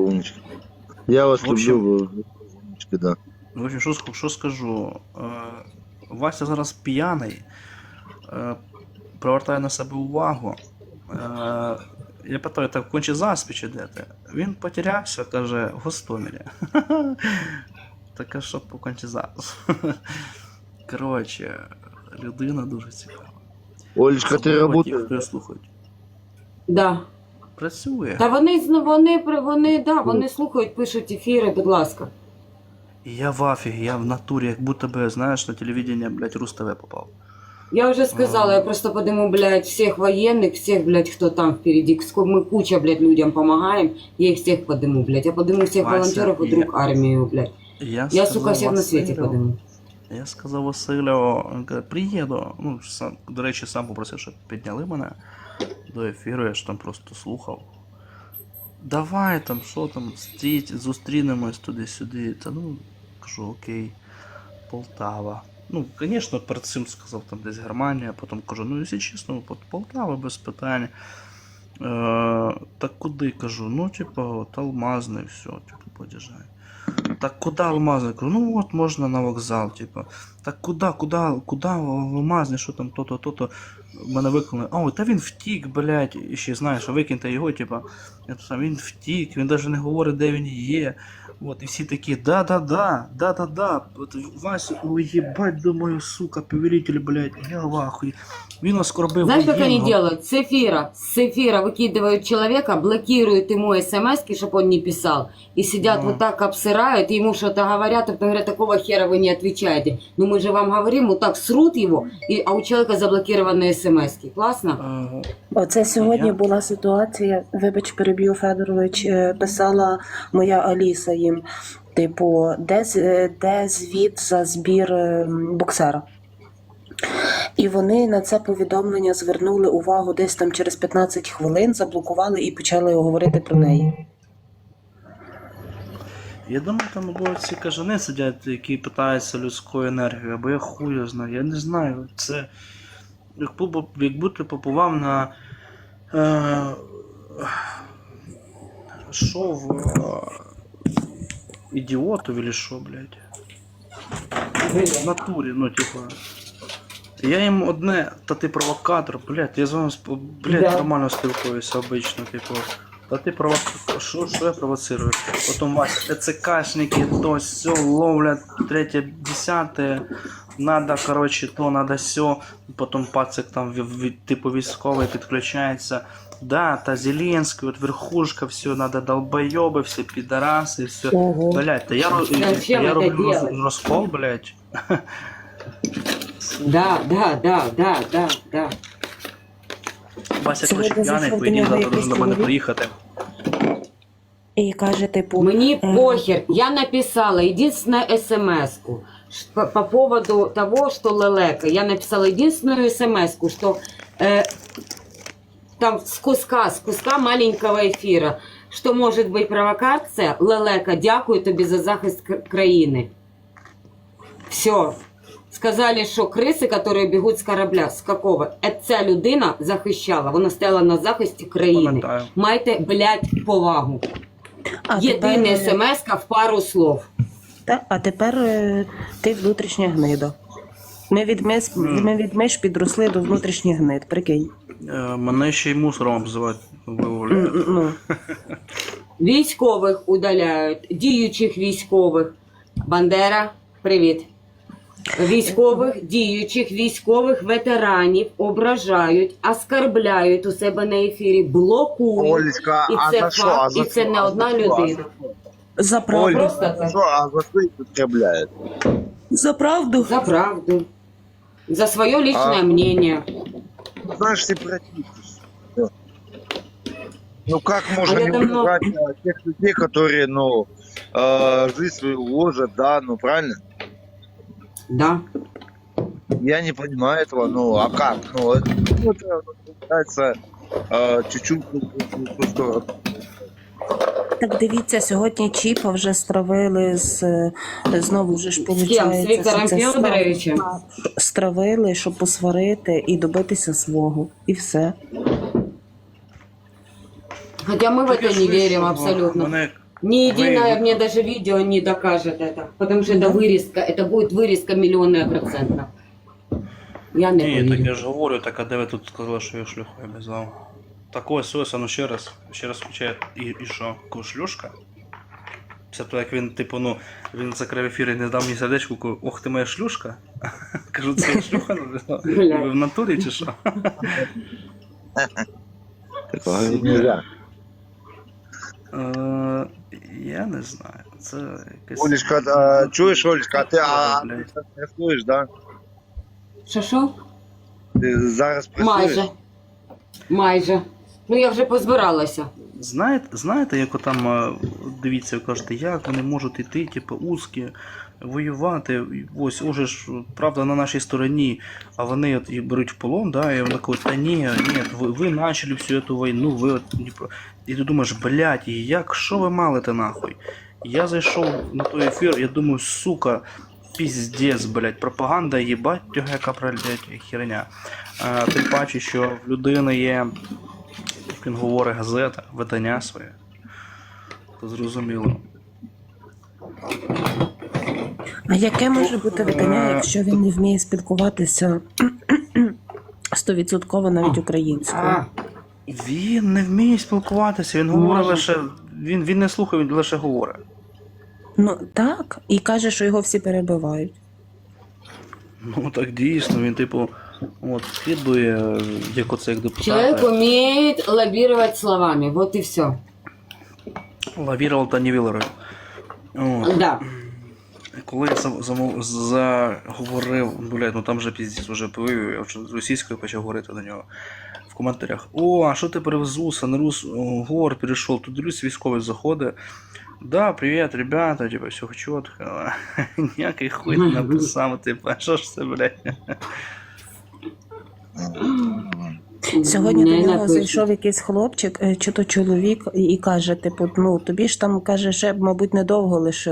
Умничка. Я вас В общем- люблю, вы умнички, да. В общем, що, що скажу? Е, Вася зараз п'яний, е, привертає на себе увагу. Е, я питаю, так конче заспі чи де ти? Він потерявся, каже, в Гостомелі. Таке, що по конче зараз. Коротше, людина дуже цікава. Олечка, ты Особливо хто слухають. Да. Працює. Та вони зна- вони вони, да, вони слухають, пишуть ефіри, будь ласка. Я в афігі, я в натурі, як будто би, знаєш, на телевидение, блядь, Рус ТВ попав. Я уже сказала, я просто подниму, блядь, всех военных, всех, блядь, кто там впереди. Ск- Мы куча, блядь, людям помогаем. Я их всех подниму, блядь. Я подниму всех Вася, волонтеров и я- армию, блядь. Я, Я, сука, всех на свете Василю, подниму. Я сказав Василю, він каже, приїду. Ну, сам, до речі, сам попросив, щоб підняли мене до ефіру, я ж там просто слухав. Давай там, що там, стіть, зустрінемось туди-сюди. Та ну, кажу, окей, Полтава. Ну, звісно, перед цим сказав там десь Германія, потім кажу, ну, якщо чесно, Полтава без питань. Е, так куди кажу? Ну, типа, от Алмазний, все, типу, подіжджай. Так куда алмазы? Ну вот можно на вокзал, типа. Так куда, куда, куда алмазы, что там то-то, то-то Мене викликали. О, та він втік, блядь. І ще знаєш, викиньте його, типа. Я тут сам, він втік, він навіть не говорить, де він є. От, і всі такі, да-да-да, да-да-да. От Вася, ой, ебать, думаю, сука, повелитель, блядь, я в ахуї. Він оскорбив Знаешь, как они воєнного. делают? С эфира, с эфира выкидывают человека, блокируют ему смс, чтобы он не писал. И сидят Ну. вот так, обсырают, и ему что-то говорят, а потом говорят, такого хера вы не отвечаете. Ну мы же вам говорим, вот так срут его, и, а у человека заблокированы смс. Классно? Е, Оце сьогодні була ситуація, вибач, переб'ю Федорович, е, писала моя Аліса їм, типу, де, з- е, де звіт за збір е, м, боксера. І вони на це повідомлення звернули увагу десь там через 15 хвилин, заблокували і почали говорити про неї. Я думаю, там або ці кажани сидять, які питаються людською енергією, або я хую знаю, я не знаю. Це як ти будто попував на е, шоу е, ідіотів или що, блядь. В натурі, ну, типа. Я їм одне, та ти провокатор, блядь, я з вами блядь, нормально спілкуюся обично, типу. Та ти провокатор, що, що я провоцирую? Потім Вася, ТЦКшники, то все ловлять, третє, десяте, надо, короче, то, надо все. Потім пацик там, в- в- типу, військовий підключається. Да, та Зеленський, от верхушка, все, надо долбойоби, всі підараси, все. Ого. Блять, та я, Зачем я роблю роз- розкол, блять. Да, да, да, да, да, да. Вася короче п'яний, по ідеї завтра до мене приїхати. І каже, типу, Мне Э. похер. Я написала единственную смс по, по поводу того, что Лелека. Я написала единственную смс что э, там с куска, с куска маленького эфира, что может быть провокация. Лелека, дякую тобі за захист к- країни. Все. Сказали, що криси, які бігуть з корабля, з какого? Е, Ця людина захищала, вона стояла на захисті країни. Пам'ятаю. Майте, блядь, повагу. а Єдине тепер, смс в пару слов. та, а тепер е, ти внутрішня гнида. Ми від, мис, ми від миш підросли до внутрішніх гнид, прикинь. Е, Мене ще й мусором обзивати виявляють. Ну, Військових удаляють, діючих військових. Бандера, привіт. Військових, діючих військових ветеранів ображають, оскарбляють у себе на ефірі, блокують. Олечка, І а це за що? факт, А за і це що? не А одна за що? А людина. за правду. Оль, Просто за так. що? А за що їх підкріпляють? За правду. За правду. За своє личное А. мнение. Ну, Знаешь, сепаратисты. Да. Ну как можно А я не давно- уважать а, тех людей, которые, ну, э, жизнь свою ложат, да, ну правильно? Да. Я не понимаю этого, ну а как? Ну, это, ну, это получается э, чуть-чуть в в ту сторону. Так дивіться, сьогодні Чіпа вже стравили з е, знову вже ж З ким? получається. З Віктором це слава- Федоровичем? Стравили, щоб посварити і добитися свого. І все. Хотя мы в это не Тільки верим що, абсолютно. Мене Ни единое Вы- мне даже видео не докажет это. Потому что это вырезка, это будет вырезка миллионная процентов. Я не Ні, так поверю. я ж говорю, так а де ви тут сказали, що я шлюхою обізвав? Так ось ось, а ну ще раз, ще раз включає. І, і що? Ко шлюшка? Це то як він, типу, ну, він закрив ефір і не дав мені сердечку, кажу, ох ти моя шлюшка? Кажу, це я шлюха написала? Бля. Ви в натурі чи що? Такого не я. Е, Я не знаю. Це якесь. Олечка, а, чуєш, Олічка, а ти а, Блядь. працюєш, да? Що що? Ти зараз працюєш? Майже. Майже. Ну я вже позбиралася. Знаєте, знаєте, як там е, дивіться, ви кажете, як вони можуть іти, типу, узкі, воювати. Ось уже ж правда на нашій стороні, а вони от їх беруть в полон, да, і вони кажуть, та ні, ні, ви, ви почали всю цю війну, ви от не. І ти думаєш, блядь, як, що ви малите нахуй? Я зайшов на той ефір, я думаю, сука, піздець, блядь, пропаганда їбать, яка блядь, херня. Тим паче, що в людини є як він говорить, газета, видання своє. Зрозуміло. А яке може бути видання, якщо він не вміє спілкуватися стовідсотково навіть українською? Він не вміє спілкуватися, він говорить лише. Він, він не слухає, він лише говорить. Ну так, і каже, що його всі перебивають. Ну так дійсно, він, типу, от, скидує, як оце як человек депутат. умеет лоббировать словами. Вот и все. Лавірував та нівілерив. От. Да. Коли я зам- замов- заговорив, блядь, ну там же піздець вже повів, я вже з російською почав говорити до нього в коментарях. О, а що ти перевезуся на рус гор перейшов? Тут дивлюсь, військовий заходить. Да, привіт, ребята, типа, все чітко. Ніякий хуй не написав, типу, а що ж це, блядь? Сьогодні Не до нього напишу. зайшов якийсь хлопчик, е, чи то чоловік, і і каже: типу, ну тобі ж там каже, ще, мабуть, недовго лише.